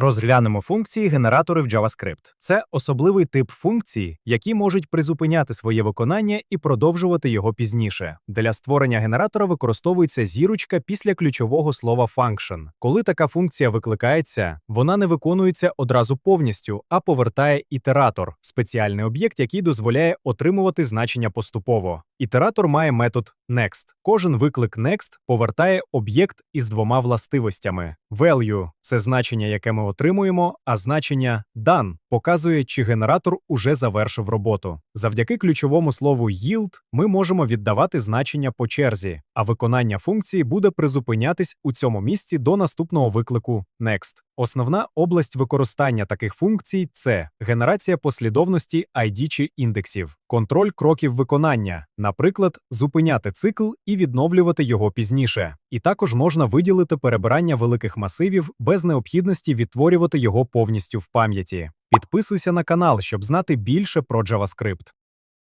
Розглянемо функції генератори в JavaScript. Це особливий тип функцій, які можуть призупиняти своє виконання і продовжувати його пізніше. Для створення генератора використовується зірочка після ключового слова function. Коли така функція викликається, вона не виконується одразу повністю, а повертає ітератор спеціальний об'єкт, який дозволяє отримувати значення поступово. Ітератор має метод next. Кожен виклик next повертає об'єкт із двома властивостями. Value – це значення, яке ми отримуємо, а значення done показує, чи генератор уже завершив роботу. Завдяки ключовому слову yield ми можемо віддавати значення по черзі, а виконання функції буде призупинятись у цьому місці до наступного виклику next. Основна область використання таких функцій це генерація послідовності ID чи індексів, контроль кроків виконання, наприклад, зупиняти цикл і відновлювати його пізніше. І також можна виділити перебирання великих масивів без необхідності відтворювати його повністю в пам'яті. Підписуйся на канал, щоб знати більше про JavaScript.